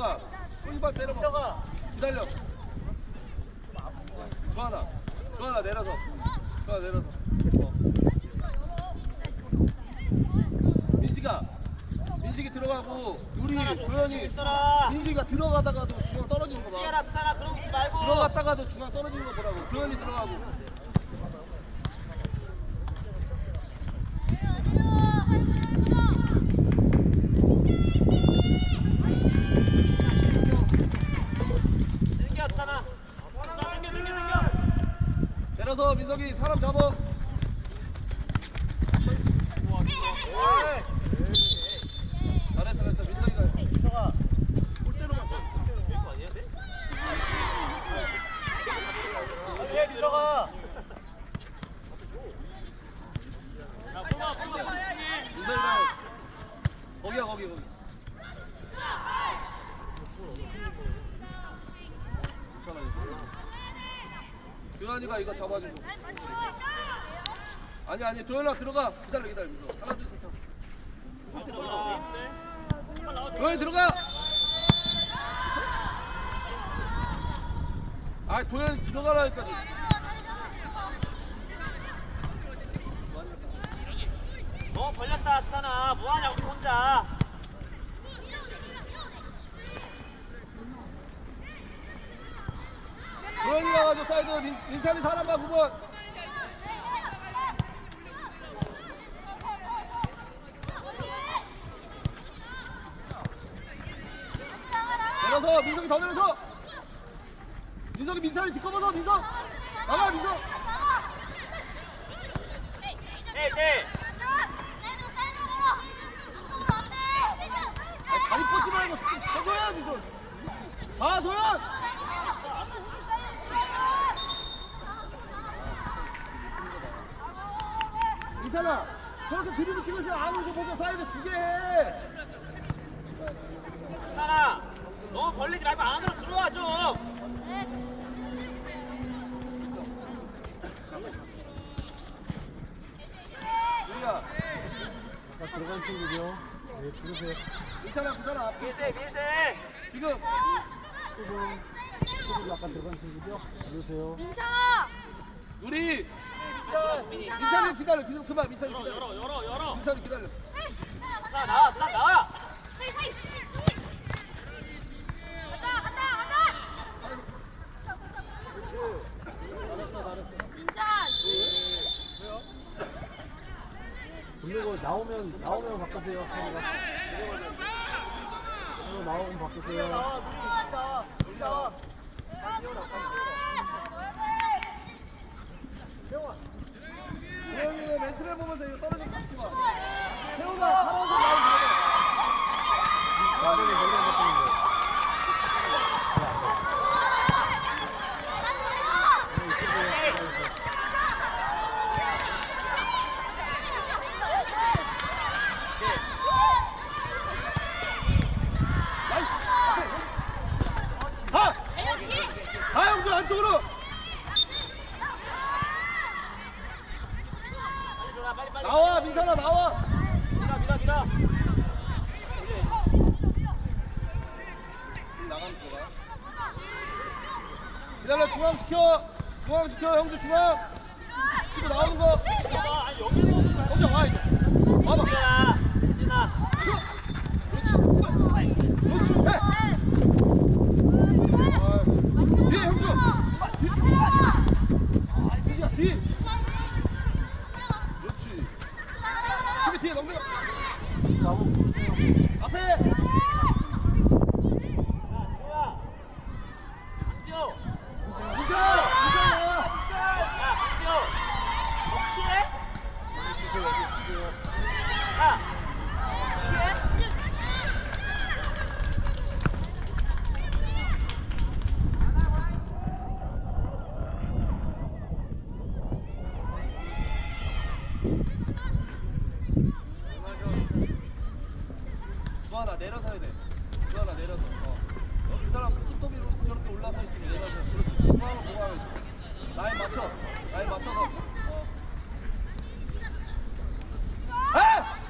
민석아 손이발 때려봐 민서가 기다려 조하나 조하나 내려서 조하나 내려서 어. 민식아 민식이 들어가고 우리 도현이 있어라. 민식이가 들어가다가도 중앙 떨어지는 거 봐. 뛰어라 부산아 그러고 있지 말고. 들어갔다가도 중앙 떨어지는 거 보라고. 도현이 들어가고. 당겨 부산아. 부산 당겨 당겨 당겨. 민석이 사람 잡아. 거기야, 거기, 거기. 괜찮아, 이거. 도현이가 이거 잡아주고. 아니, 아니, 도현아 들어가. 기다려, 기다려. 민석. 하나, 둘, 셋. 도현이 들어가. 아, 도현이 들어가라니까. 좀. 너 걸렸다 부산아. 뭐하냐 우리 혼자. 도현이 가 가지고 사이드 민, 민찬이 사람 봐 9번 내려서 민석이 더 내려서. 민석이 민찬이 뒷검어서 민석. 나가 민석. 네 네. 아니, 다리 뻗지 말고 서도현 이거 아 도현 민찬아 저렇게 드리블 치면서 안으로 보고 사이드 두개 해. 부산아. 너무 걸리지 말고 안으로 들어와 좀. 우리야 아까 들어간 친구죠 네 들으세요 민찬아 부산아 앞에 밀세 밀세. 지금 조금 조금 아까 들어간 친구죠 들으세요 민찬아! 우리 민찬 민찬이 기다려 기다려 그만 민찬이 열어 기다려 열어 열어 열어. 민찬이 기다려 부산 나와 부산 나와. 가자, 가자, 가자! 민찬! 그리고 나오면 나오면 바꾸세요 서로가 서로 나오면 바꾸세요 나와 둘이 나와 둘이 나와 태영 이의 멘트를 보면서 이거 떨어지지 않지 마 태영아 살아서 나오면 나중에 노래 바꾸는 거 가! 가 형수 안쪽으로 빨리 들어와 빨리 빨리. 나와 민찬아 나와 밀어 밀어 밀어. 나가면 들어가 기다려 중앙 시켜 중앙 시켜 형수 중앙 치고 나오는 거 아, 아니 여기로 오지 말고. 혼자 와 이제 와봐 민진아 민진아. 그렇지 해 아, 뒤에 형수 뒤 뒤. 그렇지 수비 뒤에 넘겨 나오면 바꾸세요 앞에 뭐야? 강지호. 민찬 민찬아 야 강지호. 너 취해? 여기 주세요 여기 주세요 야 취해? 주하나 내려서 해야 돼. 주하나 내려서. 어. 어, 그 사람 뚝뚝이로 저렇게 올라서 있으면 내려서. 그렇지. 주하나 보고 하야지. 라인 맞춰. 라인 맞춰서. 어. 해!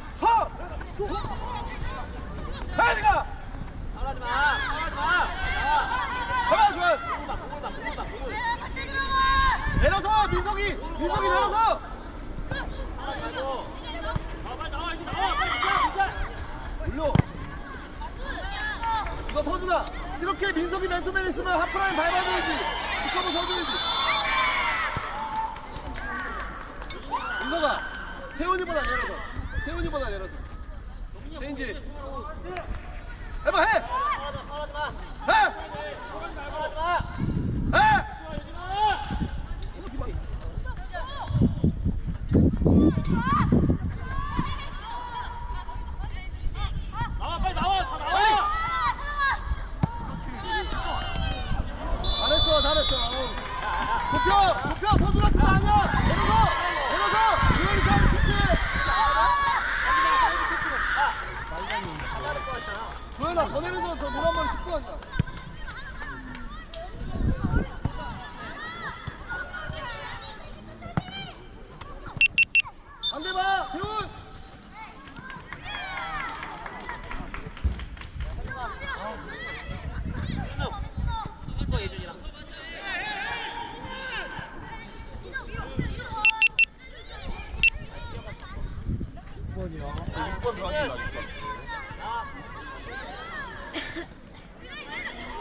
니가! 나가지 마. 나가지 마. 가만, 주한! 공을 봐. 공을 봐. 공을 봐. 공을. 내려서! 민석이! 민석이 내려서! 빨리 나와 이제 나와. 빨리. 올려! 이거 서준아! 이렇게 민석이 맨투맨 있으면 하프라인 밟아줘야지! 이거도 서준이지! 민석아! 태훈이보다 내려서! 태훈이보다 내려서! 체인지! 해봐, 해! 나가지 마. 나가지 마. 해! 나가지 마. 해! 나와 빨리 나와. 다 나와. 잘했어, 잘했어. 어우. 굽혀! 굽혀! 서준아 그거 아니야! 내려서! 내려서! 유현이 잘 좋지! 나갈 거 같잖아. 조현아 더 내려서 저물 한번 씻고 간다. 안돼 봐, 대훈. 이거 예준이랑. 번이요. 6번 들어가신다.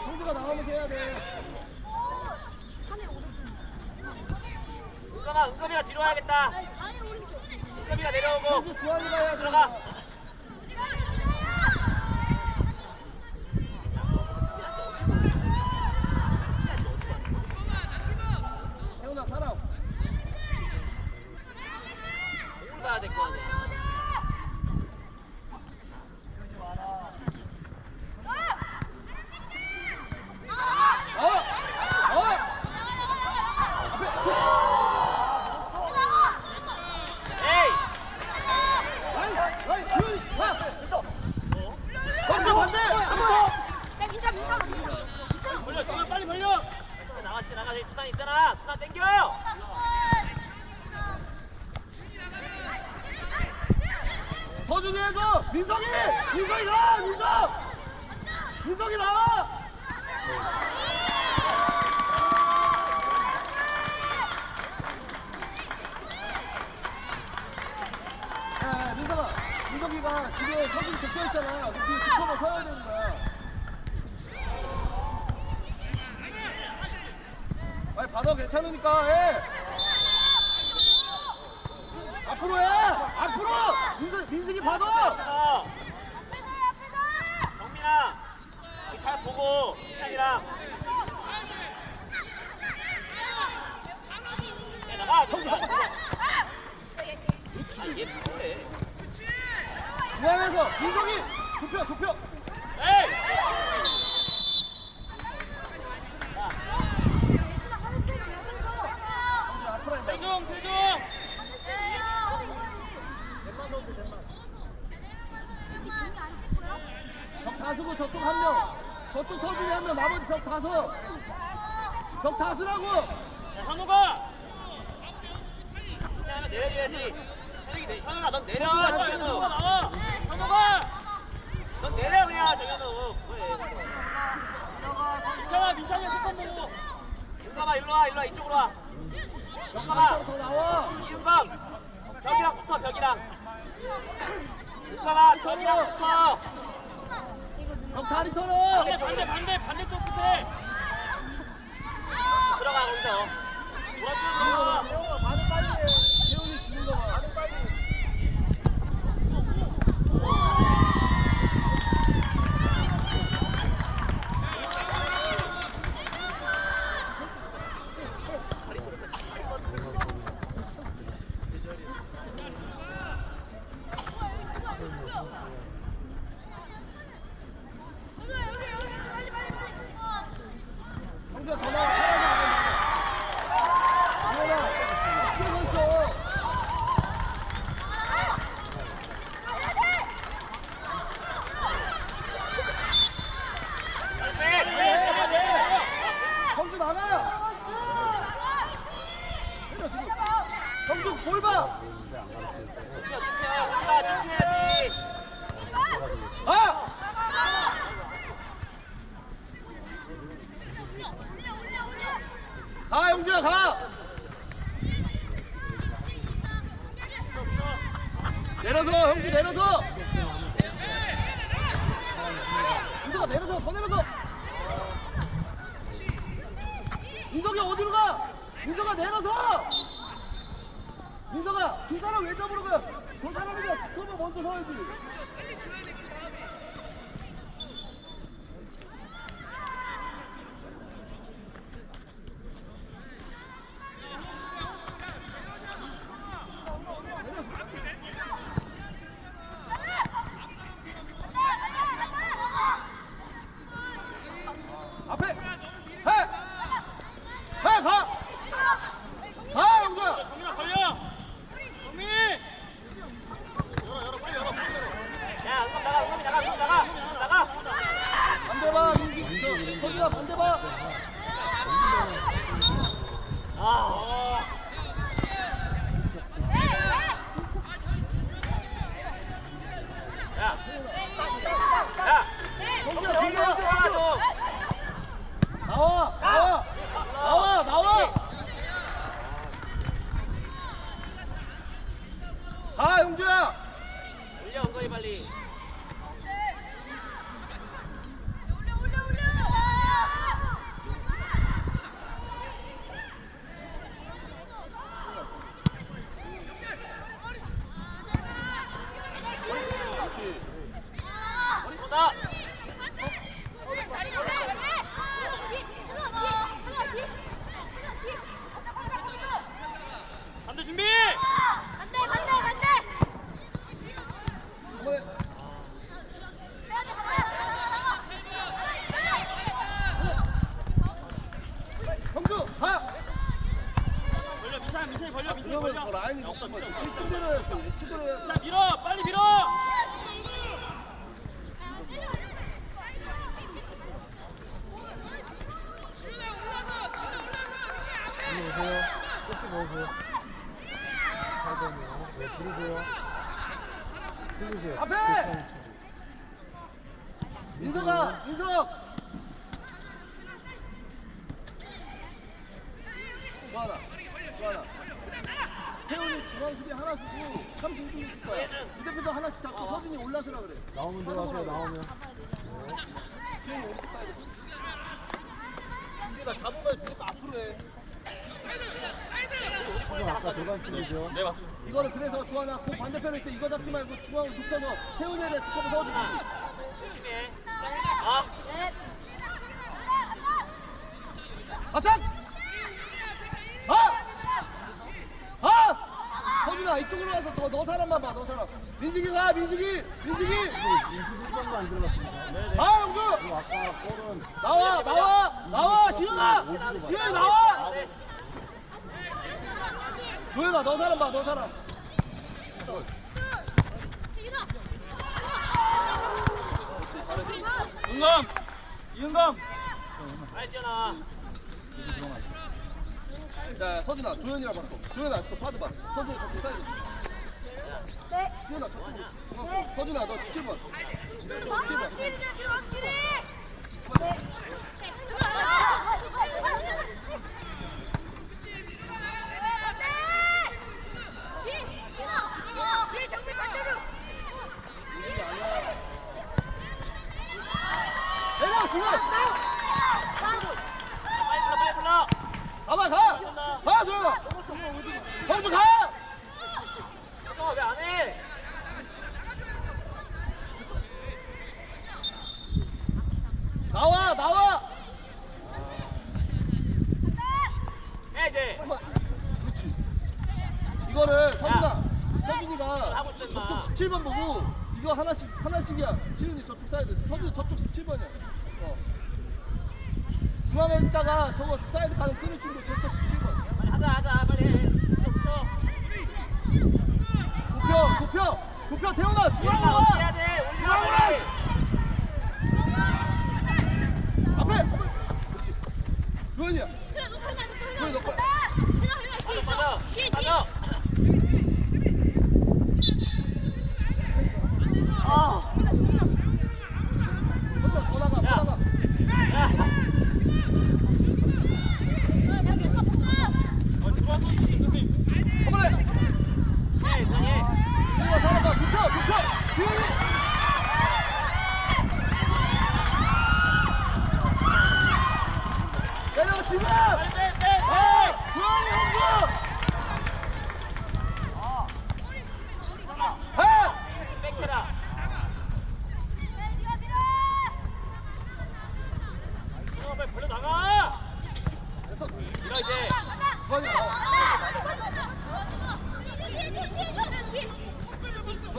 형주가 나가면서 해야 돼. 은감아, 은감이가 뒤로 와야겠다. 은감이가 내려오고. 주환이가 해야 돼. 들어가. 태훈아 살아. 공을 봐야 될 거 아니야. 어! 어! 에이! 라인, 라인, 규현이, 가! 반대, 반대! 한 번 더! 민철 민철 민철 벌려, 정말 빨리 벌려! 나가시, 나가시, 투단 있잖아! 투단 땡겨! 서준이 해줘! 민석이! 민석이 가! 민석! 민석이 나와! 야, 민석아, 민석이가 지금 서준이 덮여있잖아. 너 뒤에 지켜서 서야 되는 거야. 아니, 받아 괜찮으니까 해! 앞으로 해! 앞으로! 민석, 민석이 받아! 앞에서! 정민아! 여기 잘 보고, 이찬이랑. 야, 나가! 나가! 아, 얘 뭐해? 중앙에서 민석이! 좁혀, 좁혀! 에이! 앞으로 해. 세종, 세종! 벽 다수고 저쪽 한 명. 저쪽 서준이 한 명, 나머지 벽 다수. 벽 다수라고! 야, 현우가! 이찬이면 내려줘야지. 현욱이 내, 현우가 넌 내려, 정현우! 현우가! 넌 내려, 그냥, 정현우. 뭐해. 민찬아, 민찬이 스컨 보고. 윤감아, 일로 와, 일로 와, 이쪽으로 와. 나와! 이윤감. 벽이랑 붙어, 벽이랑. 윤감아, 벽이랑 붙어. 털어! 반대, 반대, 반대, 반대쪽 끝에. 两个一 kuih. 보세요. 잘 되네요. 네, 들으세요. 들으세요. 앞에! 민석아 민석 수아나 수아나 태훈이 중앙 수비 하나 주고 3중 중 있을 거야 이대표도 하나씩 잡고 서준이 올라서라 그래 나오면 들어가세요. 나오면. 태훈이 오른쪽 가야 돼 잡으면 무조건 앞으로 해 지금 아까 팀이죠. 네 맞습니다. 이거는 그래서 주하나 그 반대편에 있을 때 이거 잡지 말고 중앙으로 좁혀서 대해 스톱을 넣어주고 열심히 해. 아, 아찬! 아! 아! 서준아 이쪽으로 와서 너, 너 사람만 봐, 너 사람. 민식이 가, 민식이! 민식이! 21번도 안 들어갔습니다. 아, 영주! 아까 골은 나와, 나와! 나와, 시은아! 시은이 나와! 도현아, 너 사람 봐, 너 사람. 은감, 이은감. 뛰어나. 자, 서준아, 도현이랑 바꿔. 도현아, 또 파드 봐. 서준이 저쪽 사이드. 네 시은아, 저쪽으로. 어, 서준아, 너 17번. 17번. 확실히 들어 확실히 뒤 정비 받쳐줘 내려, 중앙! 빨리 불러, 빨리 불러. 가봐, 가! 가, 도현아! 성주 가! 잠깐만 왜안 해? 나와, 나와! 해 이제. 그렇지. 이거를 서준아, 서준이가 하고 있어, 임마. 저쪽 17번 보고 이거 하나씩 하나씩이야. 지훈이 저쪽 사이드, 서준이 저쪽 17번이야. 어. 중앙에 있다가 저거 사이드 가는 끈을 친구 저쪽 17번. 빨리 하자, 하자, 빨리 해. 붙여, 붙여. 굽혀, 굽혀, 굽혀 태훈아 중앙으로 어떻게 해야 와. 돼? 빨리. 앞에, 앞에. 그렇지. 도현이야. 도현이 너 거야.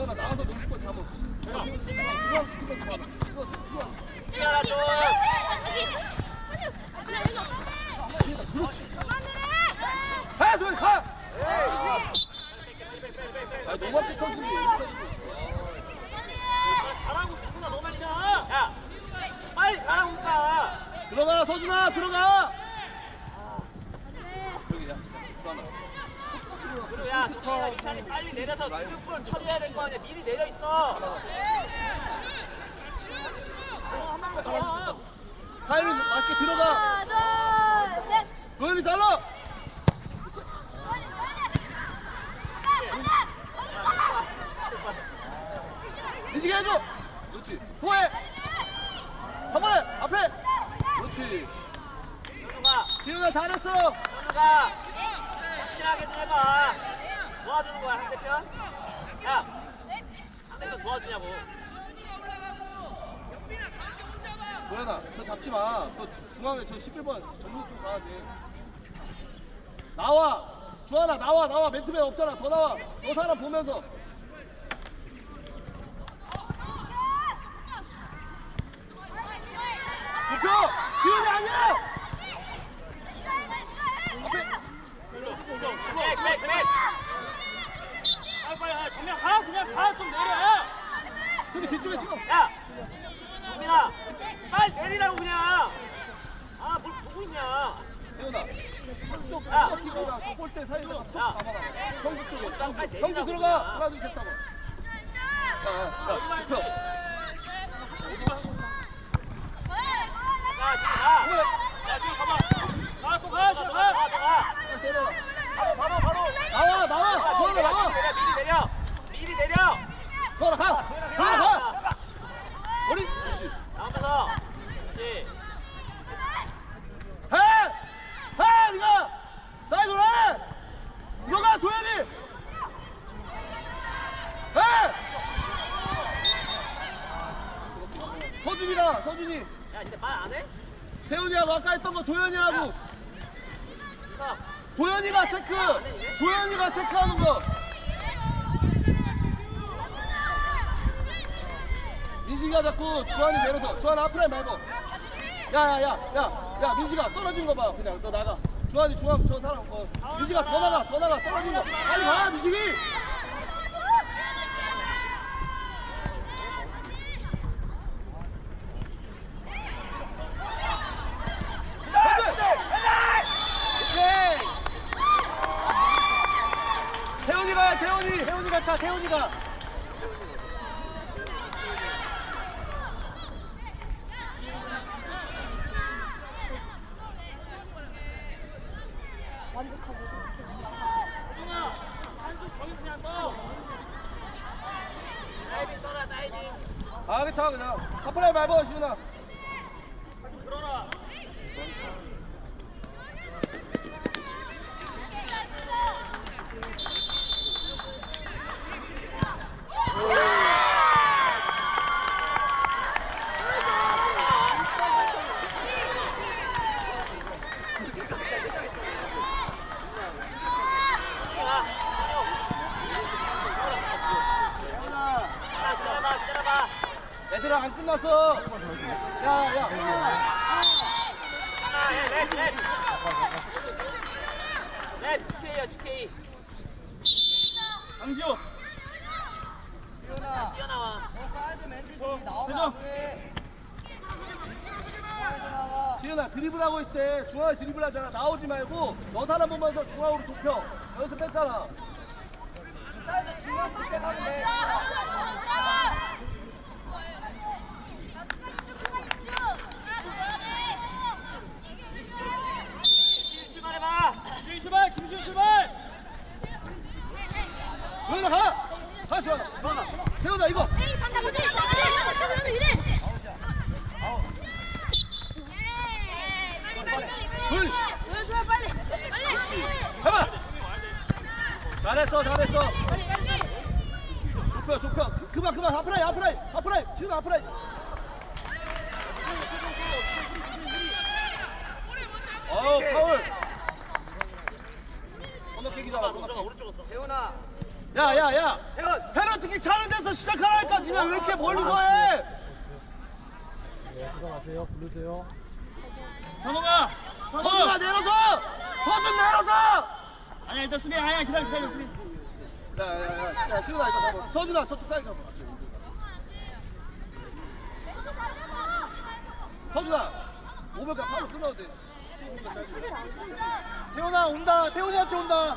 맞아, 맞아. 맞아. 시간아 좀. 가 도현이 가. 아 너무 앞에 쳐주지. 잘하고 있구나 너 말이야. 야, 빨리 가라니까. 들어가 서준아 들어가. 여기야. 수아나. 그리고 야, 동현아 이 차례 빨리 내려서 미드풀 처리해야 될 거 아니야. 미리 내려 있어. 타이밍 맞게 들어가. 하나, 도현이 잘라. 민지가 해줘. 그렇지. 후에. 한 번에 앞에. 그렇지. 현우가, 지훈아 잘했어. 현우가 확실하게 좀 해봐. 도와주는 거야 상대편. 야, 상대편 도와주냐고. 도현아, 저 잡지 마. 저 중앙에 저 11번 정리 좀 가야지. 나와. 주하나 나와 나와 멘트맨 없잖아. 더 나와. 너 사람 보면서. 목표. 지훈이 아니야. 그냥 가좀 내려. 근데 뒤쪽에 지금. 야, 동민아, 빨리 내리라고 그냥. 아, 뭘 보고 있냐? 태훈아. 한쪽 골대 사이에다가 톡 쪽에. 형부 내리라고 들어가. 하나 둘셋 하고. 바로, 바로. 나와 나와. 주하나 나와. 미리 내려, 미리 내려. 내려. 주하나 가. 가. 머리. 그렇지. 나오면서. 그렇지. 해! 해! 니가! 사이드로 해! 너가 도현이! 해! 서준이다, 서준이. 야, 이제 말 안 해? 태훈이하고 아까 했던 거 도현이하고. 가. 도현이가 체크! 도현이가 체크하는 거. 민식이가 자꾸 주한이 내려서. 주한 앞으로 말고. 야, 야, 야, 야, 야, 민지가 떨어진 거 봐. 그냥 너 나가. 주한이 중앙 저 사람, 어, 민지가 더 나가, 더 나가, 떨어진 거. 빨리 가, 민식이! 오케이! 태훈이가, 태훈이, 태훈이가 차, 태훈이가. 다이빙 떠라, 다이빙. 아, 그차 그냥. 카프라이 밟아, 시훈아. 들어라. 아, 기다려봐, 기다려봐. 얘들아, 안 끝났어. 야, 야. 하나, 예, 넷, 넷. 넷, GK야, GK. 강지호. 뛰어나와. 지훈아 드리블하고 있을 때 중앙에 드리블 하잖아 나오지 말고 너 사람 보면서 중앙으로 좁혀 여기서 뺐잖아 출발해봐. 김시훈 출발 김시훈 출발 여기다 가! 가 주환아 주환아. 태훈아 이거. 둘 해봐. 잘했어 잘했어. 좁혀 좁혀. 그만 그만. 앞라인 앞라인 앞라인 지훈아 앞라인 어우 파울. 건너 깨기 잡아 들어가, 건너 오른쪽으로. 태훈아 야야야. 페널티킥 차는 데서 시작하라니까 니네 왜 이렇게 멀리서 해? 네, 들어가세요. 부르세요. 현호가 서준아. 내려서! 서준 내려서! 아니야 일단 수비 아니야 기다려 기다려 수비. 야야야 시훈아 이거 봐봐. 서준아 저쪽 사이드 가봐. 서준아 500가 바로 끊어도 돼. 아, 태훈아 온다. 태훈이한테 온다.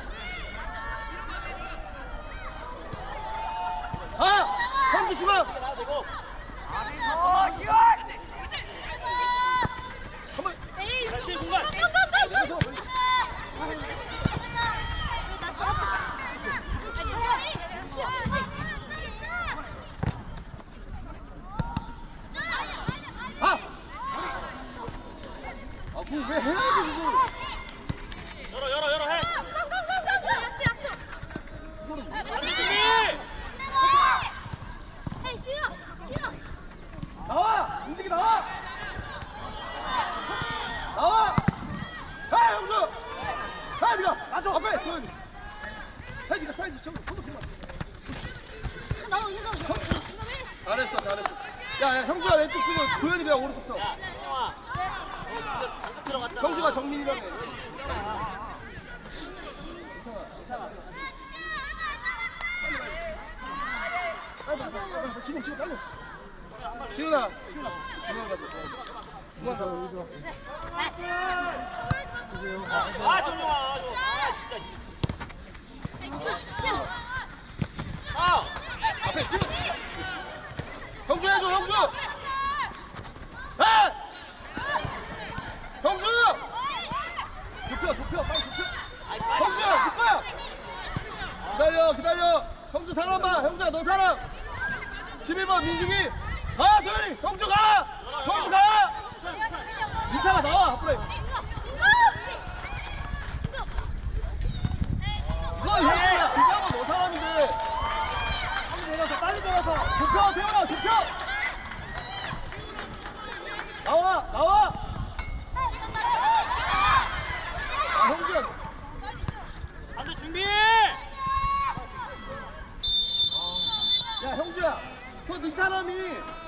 사람이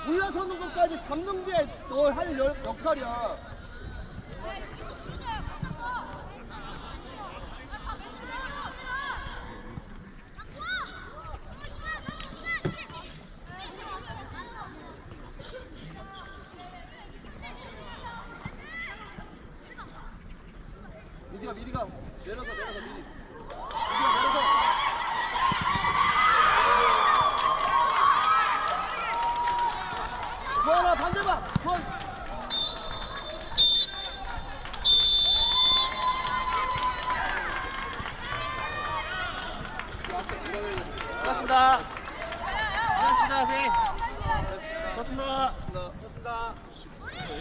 올라서는 것까지 잡는 게널할 역할이야. 네,